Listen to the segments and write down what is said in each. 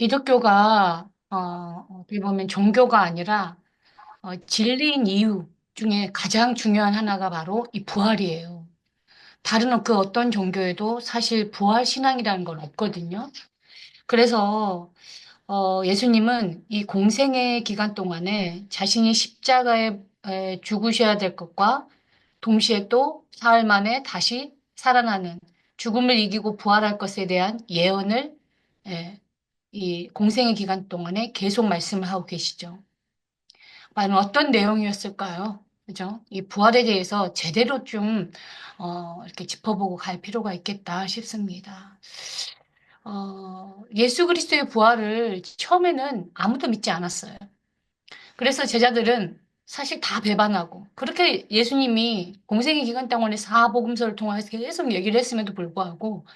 기독교가 어, 어떻게 보면 종교가 아니라 어, 진리인 이유 중에 가장 중요한 하나가 바로 이 부활이에요. 다른 그 어떤 종교에도 사실 부활 신앙이라는 건 없거든요. 그래서 어, 예수님은 이 공생의 기간 동안에 자신이 십자가에 에, 죽으셔야 될 것과 동시에 또 사흘 만에 다시 살아나는 죽음을 이기고 부활할 것에 대한 예언을 예, 이 공생의 기간 동안에 계속 말씀을 하고 계시죠. 과연 어떤 내용이었을까요? 그죠? 이 부활에 대해서 제대로 좀, 어, 이렇게 짚어보고 갈 필요가 있겠다 싶습니다. 어, 예수 그리스도의 부활을 처음에는 아무도 믿지 않았어요. 그래서 제자들은 사실 다 배반하고, 그렇게 예수님이 공생의 기간 동안에 사복음서를 통해서 계속 얘기를 했음에도 불구하고,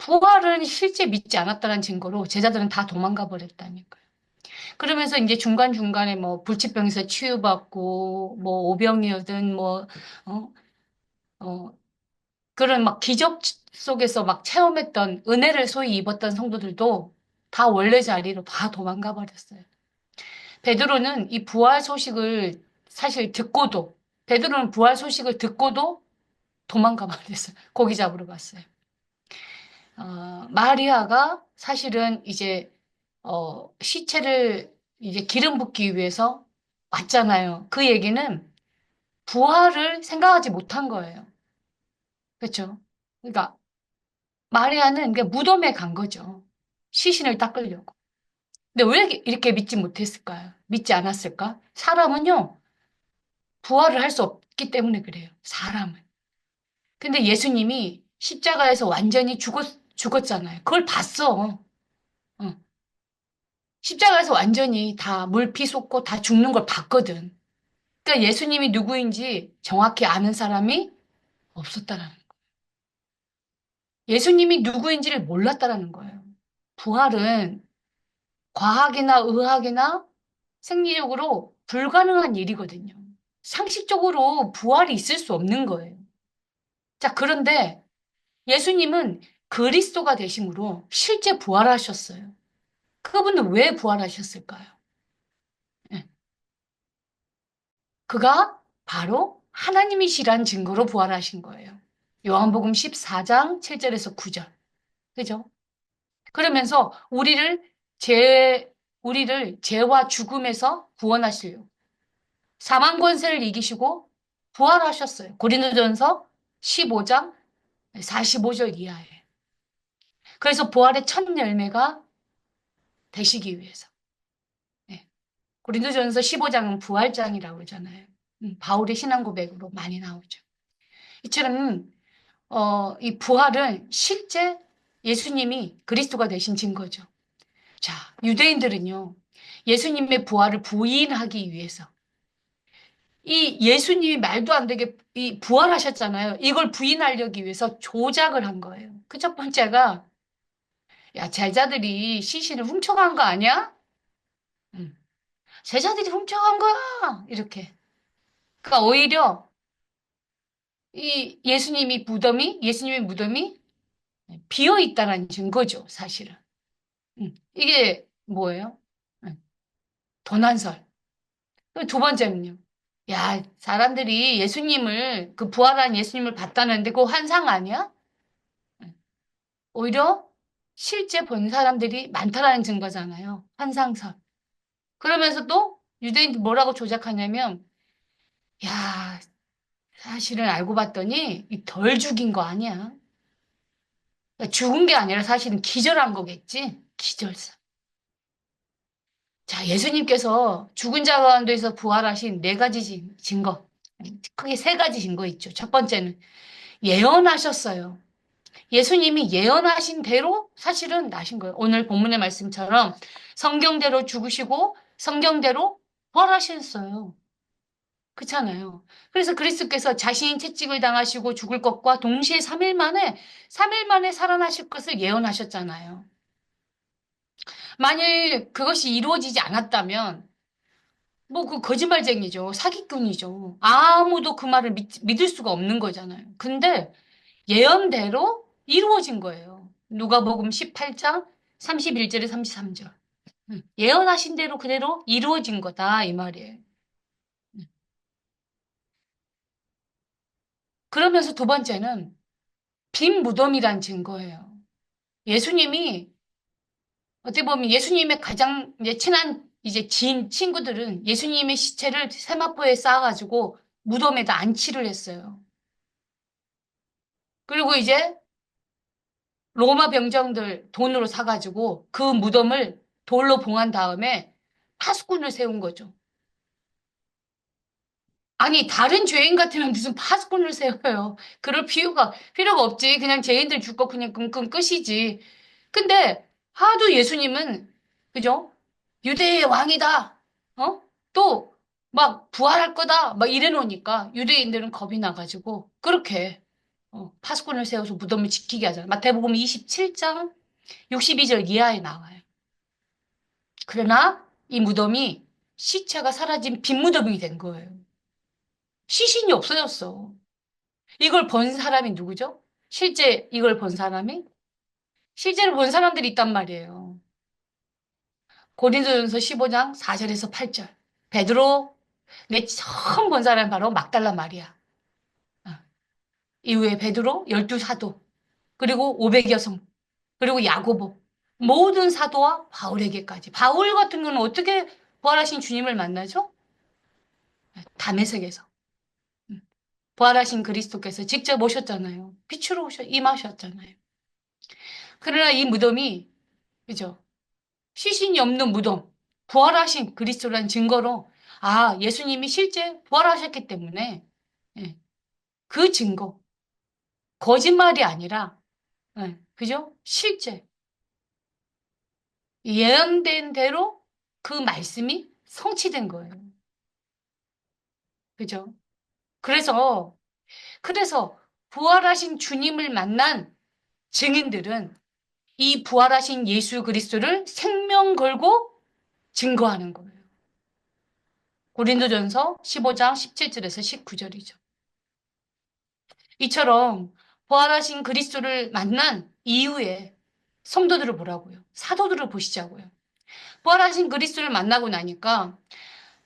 부활은 실제 믿지 않았다는 증거로 제자들은 다 도망가 버렸다니까요. 그러면서 이제 중간중간에 뭐 불치병에서 치유받고 뭐 오병이어든 뭐, 어, 어, 그런 막 기적 속에서 막 체험했던 은혜를 소위 입었던 성도들도 다 원래 자리로 다 도망가 버렸어요. 베드로는 이 부활 소식을 사실 듣고도 베드로는 부활 소식을 듣고도 도망가 버렸어요. 고기 잡으러 갔어요. 어, 마리아가 사실은 이제 어, 시체를 이제 기름 붓기 위해서 왔잖아요. 그 얘기는 부활을 생각하지 못한 거예요. 그렇죠? 그러니까 마리아는 그 무덤에 간 거죠. 시신을 닦으려고. 근데 왜 이렇게 믿지 못했을까요? 믿지 않았을까? 사람은요, 부활을 할 수 없기 때문에 그래요. 사람은. 근데 예수님이 십자가에서 완전히 죽었, 죽었잖아요. 그걸 봤어. 어. 십자가에서 완전히 다 물피 쏟고 다 죽는 걸 봤거든. 그러니까 예수님이 누구인지 정확히 아는 사람이 없었다라는 거예요. 예수님이 누구인지를 몰랐다라는 거예요. 부활은 과학이나 의학이나 생리적으로 불가능한 일이거든요. 상식적으로 부활이 있을 수 없는 거예요. 자, 그런데 예수님은 그리스도가 되심으로 실제 부활하셨어요. 그분은 왜 부활하셨을까요? 네. 그가 바로 하나님이시란 증거로 부활하신 거예요. 요한복음 14장 7절에서 9절. 그죠? 그러면서 우리를 죄, 우리를 죄와 죽음에서 구원하시려고 사망 권세를 이기시고 부활하셨어요. 고린도전서 15장 45절 이하에. 그래서 부활의 첫 열매가 되시기 위해서. 네. 고린도전서 15장은 부활장이라고 그러잖아요. 음, 바울의 신앙 고백으로 많이 나오죠. 이처럼 어, 이 부활은 실제 예수님이 그리스도가 되신 증거죠. 자, 유대인들은요. 예수님의 부활을 부인하기 위해서 이 예수님이 말도 안 되게 이 부활하셨잖아요. 이걸 부인하려기 위해서 조작을 한 거예요. 그 첫 번째가 야, 제자들이 시신을 훔쳐간 거 아니야? 응. 제자들이 훔쳐간 거야. 이렇게. 그러니까 오히려 이 예수님이 무덤이 예수님의 무덤이 비어 있다는 증거죠, 사실은. 응. 이게 뭐예요? 응. 도난설. 두 번째는요. 야, 사람들이 예수님을 그 부활한 예수님을 봤다는데 그 환상 아니야? 오히려 실제 본 사람들이 많다라는 증거잖아요. 환상설. 그러면서 또 유대인들 뭐라고 조작하냐면 야 사실은 알고 봤더니 덜 죽인 거 아니야. 그러니까 죽은 게 아니라 사실은 기절한 거겠지. 기절사. 자, 예수님께서 죽은 자 가운데서 부활하신 네 가지 증거. 크게 세 가지 증거 있죠. 첫 번째는 예언하셨어요. 예수님이 예언하신 대로 사실은 나신 거예요. 오늘 본문의 말씀처럼 성경대로 죽으시고 성경대로 부활하셨어요. 그렇잖아요. 그래서 그리스도께서 자신이 채찍을 당하시고 죽을 것과 동시에 3일 만에 3일 만에 살아나실 것을 예언하셨잖아요. 만일 그것이 이루어지지 않았다면 뭐 그 거짓말쟁이죠. 사기꾼이죠. 아무도 그 말을 믿, 믿을 수가 없는 거잖아요. 근데 예언대로 이루어진 거예요. 누가복음 18장 31절에 33절. 음, 예언하신 대로 그대로 이루어진 거다 이 말이에요. 음. 그러면서 두 번째는 빈 무덤이란 증거예요. 예수님이 어떻게 보면 예수님의 가장 이제 친한 이제 지인 친구들은 예수님의 시체를 세마포에 쌓아가지고 무덤에다 안치를 했어요. 그리고 이제 로마 병정들 돈으로 사가지고 그 무덤을 돌로 봉한 다음에 파수꾼을 세운 거죠. 아니 다른 죄인 같으면 무슨 파수꾼을 세워요. 그럴 필요가 필요가 없지. 그냥 죄인들 죽고 그냥 끙끙 끝이지. 근데 하도 예수님은 그죠? 유대의 왕이다. 어? 또 막 부활할 거다. 막 이래 놓으니까 유대인들은 겁이 나가지고 그렇게 어, 파수꾼을 세워서 무덤을 지키게 하잖아. 마태복음 27장 62절 이하에 나와요. 그러나 이 무덤이 시체가 사라진 빈 무덤이 된 거예요. 시신이 없어졌어. 이걸 본 사람이 누구죠? 실제 이걸 본 사람이? 실제로 본 사람들이 있단 말이에요. 고린도전서 15장 4절에서 8절. 베드로 내 처음 본 사람이 바로 막달라 마리아. 어. 이후에 베드로 열두 사도 그리고 500여 성 그리고 야고보 모든 사도와 바울에게까지 바울 같은 경우는 어떻게 부활하신 주님을 만나죠? 담에색에서 음. 부활하신 그리스도께서 직접 오셨잖아요. 빛으로 오셔 임하셨잖아요. 그러나 이 무덤이 그죠? 시신이 없는 무덤, 부활하신 그리스도란 증거로 아 예수님이 실제 부활하셨기 때문에 예, 그 증거 거짓말이 아니라 예, 그죠? 실제 예언된 대로 그 말씀이 성취된 거예요. 그죠? 그래서 그래서 부활하신 주님을 만난 증인들은 이 부활하신 예수 그리스도를 생명 걸고 증거하는 거예요. 고린도전서 15장 17절에서 19절이죠. 이처럼 부활하신 그리스도를 만난 이후에 성도들을 보라고요. 사도들을 보시자고요. 부활하신 그리스도를 만나고 나니까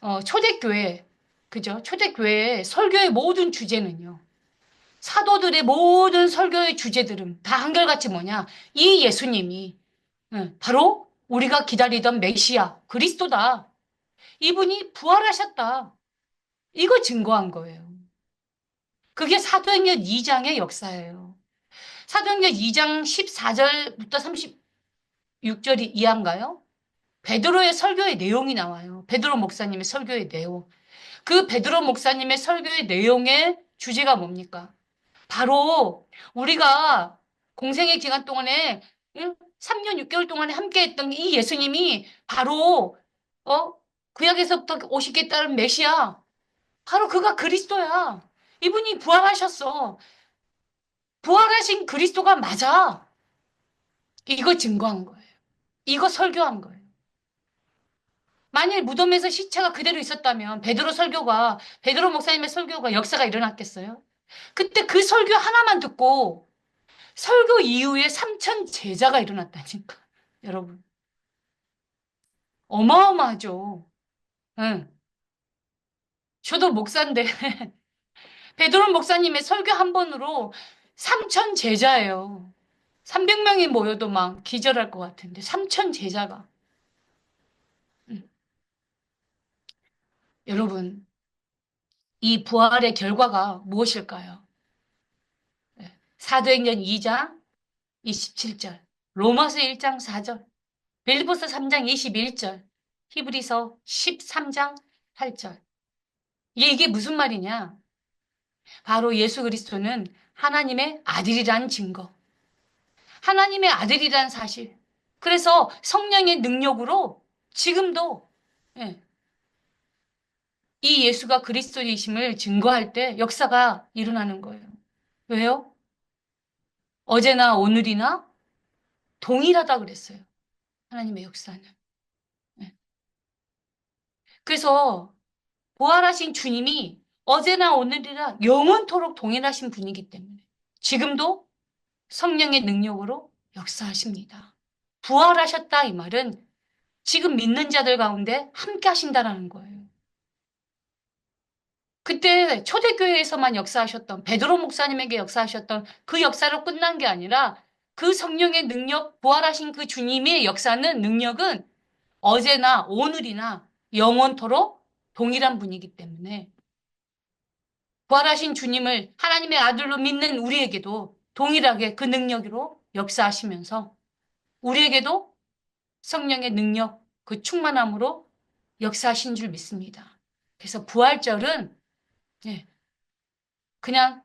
어, 초대교회 그죠? 초대교회의 설교의 모든 주제는요. 사도들의 모든 설교의 주제들은 다 한결같이 뭐냐? 이 예수님이 바로 우리가 기다리던 메시아 그리스도다. 이분이 부활하셨다. 이거 증거한 거예요. 그게 사도행전 2장의 역사예요. 사도행전 2장 14절부터 36절이 이한가요? 베드로의 설교의 내용이 나와요. 베드로 목사님의 설교의 내용. 그 베드로 목사님의 설교의 내용의 주제가 뭡니까? 바로 우리가 공생의 기간 동안에 3년 6개월 동안에 함께 했던 이 예수님이 바로 어? 구약에서부터 오시겠다는 메시아. 바로 그가 그리스도야. 이분이 부활하셨어. 부활하신 그리스도가 맞아. 이거 증거한 거예요. 이거 설교한 거예요. 만일 무덤에서 시체가 그대로 있었다면 베드로 설교가 베드로 목사님의 설교가 역사가 일어났겠어요? 그때 그 설교 하나만 듣고 설교 이후에 3천 제자가 일어났다니까. 여러분. 어마어마하죠. 응. 저도 목사인데 베드로 목사님의 설교 한 번으로 3천 제자예요. 300명이 모여도 막 기절할 것 같은데 3천 제자가. 응. 여러분 이 부활의 결과가 무엇일까요? 네. 사도행전 2장 27절, 로마서 1장 4절, 빌리포스 3장 21절, 히브리서 13장 8절. 이게 무슨 말이냐? 바로 예수 그리스도는 하나님의 아들이란 증거. 하나님의 아들이란 사실. 그래서 성령의 능력으로 지금도 예, 이 예수가 그리스도이심을 증거할 때 역사가 일어나는 거예요. 왜요? 어제나 오늘이나 동일하다 그랬어요. 하나님의 역사는. 네. 그래서 부활하신 주님이 어제나 오늘이나 영원토록 동일하신 분이기 때문에 지금도 성령의 능력으로 역사하십니다. 부활하셨다 이 말은 지금 믿는 자들 가운데 함께 하신다라는 거예요. 그때 초대교회에서만 역사하셨던 베드로 목사님에게 역사하셨던 그 역사로 끝난 게 아니라 그 성령의 능력, 부활하신 그 주님의 역사는 능력은 어제나 오늘이나 영원토록 동일한 분이기 때문에 부활하신 주님을 하나님의 아들로 믿는 우리에게도 동일하게 그 능력으로 역사하시면서 우리에게도 성령의 능력, 그 충만함으로 역사하신 줄 믿습니다. 그래서 부활절은 예, 그냥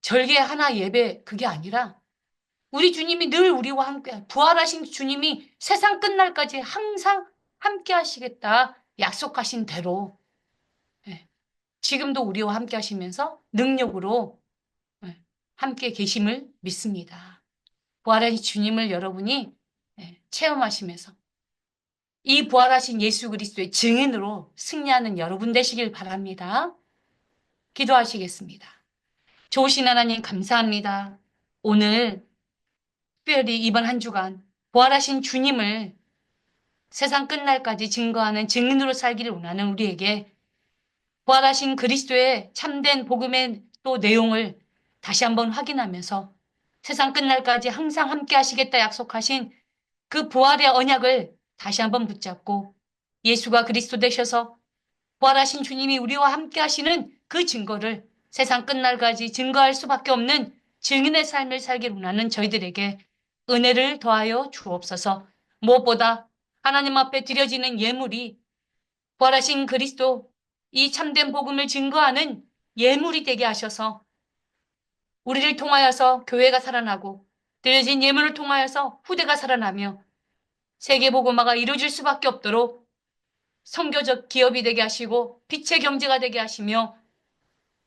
절개 하나 예배 그게 아니라 우리 주님이 늘 우리와 함께 부활하신 주님이 세상 끝날까지 항상 함께 하시겠다 약속하신 대로 예, 지금도 우리와 함께 하시면서 능력으로 예, 함께 계심을 믿습니다. 부활하신 주님을 여러분이 예, 체험하시면서 이 부활하신 예수 그리스도의 증인으로 승리하는 여러분 되시길 바랍니다. 기도하시겠습니다. 좋으신 하나님 감사합니다. 오늘 특별히 이번 한 주간 부활하신 주님을 세상 끝날까지 증거하는 증인으로 살기를 원하는 우리에게 부활하신 그리스도의 참된 복음의 또 내용을 다시 한번 확인하면서 세상 끝날까지 항상 함께 하시겠다 약속하신 그 부활의 언약을 다시 한번 붙잡고 예수가 그리스도 되셔서 부활하신 주님이 우리와 함께 하시는 그 증거를 세상 끝날까지 증거할 수밖에 없는 증인의 삶을 살기를 원하는 저희들에게 은혜를 더하여 주옵소서. 무엇보다 하나님 앞에 드려지는 예물이 부활하신 그리스도 이 참된 복음을 증거하는 예물이 되게 하셔서 우리를 통하여서 교회가 살아나고 드려진 예물을 통하여서 후대가 살아나며 세계복음화가 이루어질 수밖에 없도록 성교적 기업이 되게 하시고 빛의 경제가 되게 하시며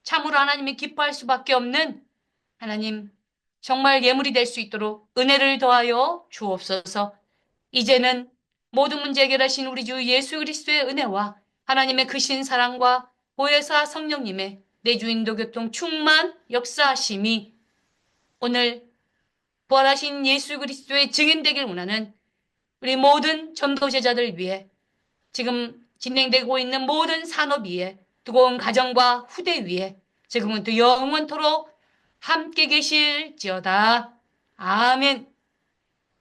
참으로 하나님이 기뻐할 수밖에 없는 하나님 정말 예물이 될 수 있도록 은혜를 더하여 주옵소서. 이제는 모든 문제 해결하신 우리 주 예수 그리스도의 은혜와 하나님의 크신 사랑과 보혜사 성령님의 내 주 인도 교통 충만 역사하심이 오늘 부활하신 예수 그리스도의 증인되길 원하는 우리 모든 전도 제자들 위해 지금 진행되고 있는 모든 산업 위에 뜨거운 가정과 후대 위에 지금은 또 영원토록 함께 계실지어다. 아멘.